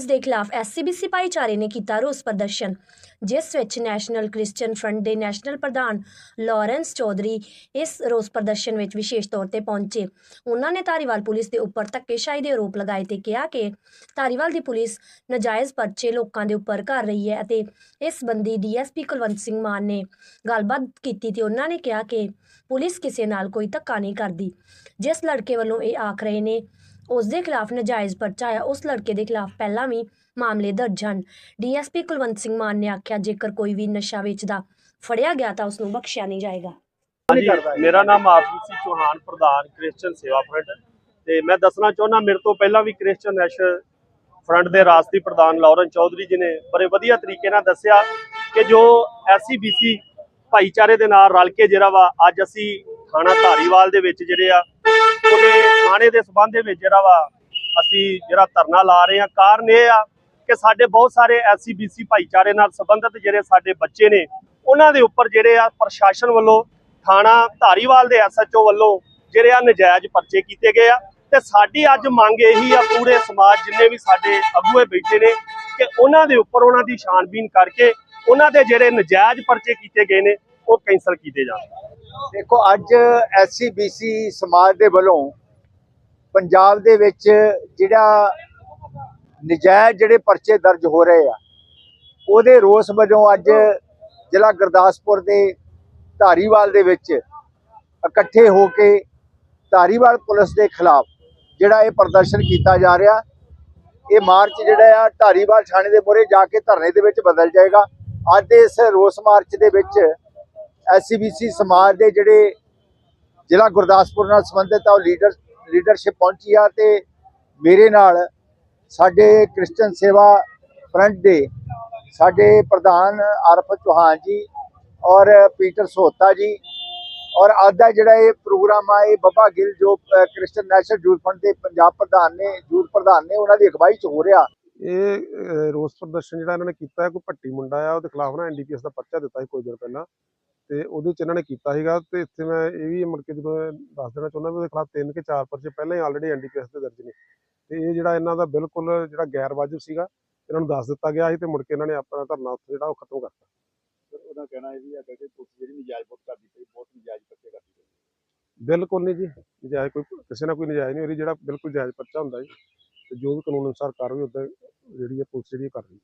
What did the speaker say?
Police ਦੇ ਖਿਲਾਫ SCBC ਭਾਈਚਾਰੇ ਨੇ ਕੀਤਾ ਰੋਸ ਪ੍ਰਦਰਸ਼ਨ, ਜਿਸ ਵਿੱਚ ਨੈਸ਼ਨਲ ਕ੍ਰਿਸਚੀਅਨ ਫਰੰਟ ਦੇ ਨੈਸ਼ਨਲ ਪ੍ਰਧਾਨ ਲਾਰੈਂਸ ਚੌਧਰੀ ਇਸ ਰੋਸ ਪ੍ਰਦਰਸ਼ਨ ਵਿੱਚ ਵਿਸ਼ੇਸ਼ ਤੌਰ ਤੇ ਪਹੁੰਚੇ। ਉਹਨਾਂ ਨੇ ਧਾਰੀਵਾਲ ਪੁਲਿਸ ਦੇ ਉੱਪਰ ਧੱਕੇਸ਼ਾਹੀ ਦੇ ਆਰੋਪ ਲਗਾਏ ਤੇ ਕਿਹਾ ਕਿ ਧਾਰੀਵਾਲ ਦੀ ਪੁਲਿਸ ਨਜਾਇਜ਼ ਪਰਚੇ ਲੋਕਾਂ ਦੇ ਉੱਪਰ ਕਰ ਰਹੀ ਹੈ ਅਤੇ ਇਸ ਸੰਬੰਧੀ ਡੀਐਸਪੀ ਕੁਲਵੰਤ ਸਿੰਘ ਮਾਨ ਨੇ ਗੱਲਬਾਤ ਕੀਤੀ ਤੇ ਉਹਨਾਂ ਨੇ ਕਿਹਾ ਕਿ ਪੁਲਿਸ ਕਿਸੇ ਨਾਲ ਕੋਈ ਧੱਕਾ ਨਹੀਂ ਕਰਦੀ, ਜਿਸ ਲੜਕੇ ਵੱਲੋਂ ਇਹ ਆਖ ਰਹੇ ਨੇ ਉਸ ਦੇ ਖਿਲਾਫ ਨਜਾਇਜ਼ ਪਰਚਾ ਹੈ ਉਸ ਲੜਕੇ ਦੇ ਖਿਲਾਫ ਪਹਿਲਾਂ ਵੀ ਮਾਮਲੇ ਦਰਜ ਹਨ। ਡੀਐਸਪੀ ਕੁਲਵੰਤ ਸਿੰਘ ਮਾਨ ਨੇ ਆਖਿਆ, ਜੇਕਰ ਕੋਈ ਵੀ ਨਸ਼ਾ ਵੇਚਦਾ ਫੜਿਆ ਗਿਆ ਤਾਂ ਉਸ ਨੂੰ ਬਖਸ਼ਿਆ ਨਹੀਂ ਜਾਏਗਾ। ਮੇਰਾ ਨਾਮ ਆਰਪੀ ਸਿੰਘ ਚੌਹਾਨ, ਪ੍ਰਧਾਨ ਕ੍ਰਿਸਚੀਅਨ ਸੇਵਾ ਫਰੰਟ। ਤੇ ਮੈਂ ਦੱਸਣਾ ਚਾਹੁੰਦਾ, ਮੇਰੇ ਤੋਂ ਪਹਿਲਾਂ ਵੀ ਕ੍ਰਿਸਚੀਅਨ ਨੈਸ਼ਨਲ ਫਰੰਟ ਦੇ ਰਾਸ਼ਟਰੀ ਪ੍ਰਧਾਨ ਲਾਰੈਂਸ ਚੌਧਰੀ ਜੀ ਨੇ ਬੜੇ ਵਧੀਆ ਤਰੀਕੇ ਨਾਲ ਦੱਸਿਆ ਕਿ ਜੋ ਐਸਸੀਬੀਸੀ ਭਾਈਚਾਰੇ ਦੇ ਨਾਲ ਰਲ ਕੇ ਜਿਹੜਾ ਵਾ, ਅੱਜ ਅਸੀਂ ਥਾਣਾ ਧਾਰੀਵਾਲ ਦੇ ਵਿੱਚ ਜਿਹੜੇ ਆ, ਉਹਦੇ ਥਾਣੇ ਦੇ ਸਬੰਧ ਦੇ ਵਿੱਚ ਜਿਹੜਾ ਵਾ, ਅਸੀਂ ਜਿਹੜਾ ਧਰਨਾ ਲਾ ਰਹੇ ਆ ਕਾਰਨ ਇਹ ਆ ਕਿ ਸਾਡੇ ਬਹੁਤ ਸਾਰੇ ਐਸਸੀਬੀਸੀ ਭਾਈਚਾਰੇ ਨਾਲ ਸੰਬੰਧਿਤ ਜਿਹੜੇ ਸਾਡੇ ਬੱਚੇ ਨੇ, ਉਹਨਾਂ ਦੇ ਉੱਪਰ ਜਿਹੜੇ ਆ ਪ੍ਰਸ਼ਾਸਨ ਵੱਲੋਂ, ਥਾਣਾ ਧਾਰੀਵਾਲ ਦੇ ਐਸਐਚਓ ਵੱਲੋਂ ਜਿਹੜੇ ਆ ਨਜਾਇਜ਼ ਪਰਚੇ ਕੀਤੇ ਗਏ ਆ ਤੇ ਸਾਡੀ ਅੱਜ ਮੰਗ ਇਹੀ ਆ ਪੂਰੇ ਸਮਾਜ ਜਿੰਨੇ ਵੀ ਸਾਡੇ ਅਗੂਏ ਬੈਠੇ ਨੇ ਕਿ ਉਹਨਾਂ ਦੇ ਉੱਪਰ ਉਹਨਾਂ ਦੀ ਛਾਣਬੀਨ ਕਰਕੇ ਉਹਨਾਂ ਦੇ ਜਿਹੜੇ ਨਜਾਇਜ਼ ਪਰਚੇ ਕੀਤੇ ਗਏ ਨੇ, ਉਹ ਕੈਂਸਲ ਕੀਤੇ ਜਾਣ। ਦੇਖੋ, ਅੱਜ ਐਸਸੀਬੀਸੀ ਸਮਾਜ ਦੇ ਵੱਲੋਂ ਪੰਜਾਬ ਦੇ ਵਿੱਚ ਜਿਹੜਾ ਨਜਾਇਜ਼ ਜਿਹੜੇ ਪਰਚੇ ਦਰਜ ਹੋ ਰਹੇ ਆ, ਉਹਦੇ ਰੋਸ ਵਜੋਂ ਅੱਜ ਜ਼ਿਲ੍ਹਾ ਗੁਰਦਾਸਪੁਰ ਦੇ ਧਾਰੀਵਾਲ ਦੇ ਵਿੱਚ ਇਕੱਠੇ ਹੋ ਕੇ ਧਾਰੀਵਾਲ ਪੁਲਿਸ ਦੇ ਖਿਲਾਫ ਜਿਹੜਾ ਇਹ ਪ੍ਰਦਰਸ਼ਨ ਕੀਤਾ ਜਾ ਰਿਹਾ, ਇਹ ਮਾਰਚ ਜਿਹੜਾ ਆ ਧਾਰੀਵਾਲ ਥਾਣੇ ਦੇ ਮੂਹਰੇ ਜਾ ਕੇ ਧਰਨੇ ਦੇ ਵਿੱਚ ਬਦਲ ਜਾਏਗਾ। ਅੱਜ ਦੇ ਇਸ ਰੋਸ ਮਾਰਚ ਦੇ ਵਿੱਚ ਐਸਸੀਬੀਸੀ ਸਮਾਜ ਦੇ ਜਿਹੜੇ ਜ਼ਿਲ੍ਹਾ ਗੁਰਦਾਸਪੁਰ ਨਾਲ ਸੰਬੰਧਿਤ ਆ, ਉਹ ਲੀਡਰ ਲੀਡਰਸ਼ਿਪ ਪਹੁੰਚੀ ਆ ਤੇ ਮੇਰੇ ਨਾਲ ਸਾਡੇ ਕ੍ਰਿਸਚੀਅਨ ਸੇਵਾ ਫਰੰਟ ਦੇ ਸਾਡੇ ਪ੍ਰਧਾਨ ਆਰਫ ਚੌਹਾਨ ਜੀ ਔਰ ਪੀਟਰ ਸੋਤਾ ਜੀ ਔਰ ਅੱਜ ਜਿਹੜਾ ਇਹ ਪ੍ਰੋਗਰਾਮ ਆ ਇਹ ਬੱਬਾ ਗਿੱਲ ਜੋ ਅ, ਨੈਸ਼ਨਲ ਯੂਥ ਫਰੰਟ ਦੇ ਪੰਜਾਬ ਪ੍ਰਧਾਨ ਨੇ ਯੂਥ ਪ੍ਰਧਾਨ ਨੇ ਉਹਨਾਂ ਦੀ ਅਗਵਾਈ 'ਚ ਹੋ ਰਿਹਾ। ਇਹ ਰੋਸ ਪ੍ਰਦਰਸ਼ਨ ਜਿਹੜਾ ਇਹਨਾਂ ਨੇ ਕੀਤਾ ਹੈ ਕੋਈ ਭੱਟੀ ਮੁੰਡਾ ਆ ਉਹਦੇ ਖਿਲਾਫ ਨਾ ਐਨਡੀਪੀਐਸ ਦਾ ਪਰਚਾ ਦਿੱਤਾ ਸੀ ਕੁਝ ਦਿਨ ਪਹਿਲਾਂ। ਤੇ ਉਹਦੇ ਚ ਇਹਨਾਂ ਨੇ ਕੀਤਾ ਸੀਗਾ ਤੇ ਇੱਥੇ ਮੈਂ ਇਹ ਵੀ ਮੁੜ ਕੇ ਜਦੋਂ ਦੱਸ ਦੇਣਾ ਚਾਹੁੰਦਾ ਵੀ ਉਹਦੇ ਖਿਲਾਫ ਤਿੰਨ ਕਿ ਚਾਰ ਪਰਚੇ ਪਹਿਲਾਂ ਹੀ ਆਲਰੇਡੀ ਐਨਡੀਪੀਐਸ ਦੇ ਦਰਜ ਨੇ। ਤੇ ਇਹ ਜਿਹੜਾ ਇਹਨਾਂ ਦਾ ਬਿਲਕੁਲ ਜਿਹੜਾ ਗੈਰ ਵਾਜਬ ਸੀਗਾ ਇਹਨਾਂ ਨੂੰ ਦੱਸ ਦਿੱਤਾ ਗਿਆ ਸੀ ਤੇ ਮੁੜ ਕੇ ਇਹਨਾਂ ਨੇ ਆਪਣਾ ਧਰਨਾ ਉੱਥੇ ਜਿਹੜਾ ਉਹ ਖਤਮ ਕਰਤਾ। ਉਹਦਾ ਕਹਿਣਾ ਇਹ ਵੀ ਹੈਗਾ ਕਿ ਪੁਲਿਸ ਜਿਹੜੀ ਨਜਾਇਜ਼ ਬਹੁਤ ਕਰਦੀ ਪਈ ਬਹੁਤ ਨਜਾਇਜ਼ ਪਰਚੇ ਕਰਦੀ ਪਈ ਬਿਲਕੁਲ ਨਹੀਂ ਜੀ ਨਜਾਇਜ਼ ਕੋਈ ਕਿਸੇ ਨਾਲ ਕੋਈ ਨਜਾਇਜ਼ ਨਹੀਂ ਹੋ ਰਹੀ ਜਿਹੜਾ ਬਿਲਕੁਲ ਜਾਇਜ਼ ਪਰਚਾ ਹੁੰਦਾ ਜੀ ਤੇ ਜੋ ਵੀ ਕਾਨੂੰਨ ਅਨੁਸਾਰ ਕਾਰਵਾਈ ਉਦਾਂ ਜਿਹੜੀ ਹੈ ਪੁਲਿਸ ਜਿਹੜੀ ਕਰ ਰਹੀ ਹੈ।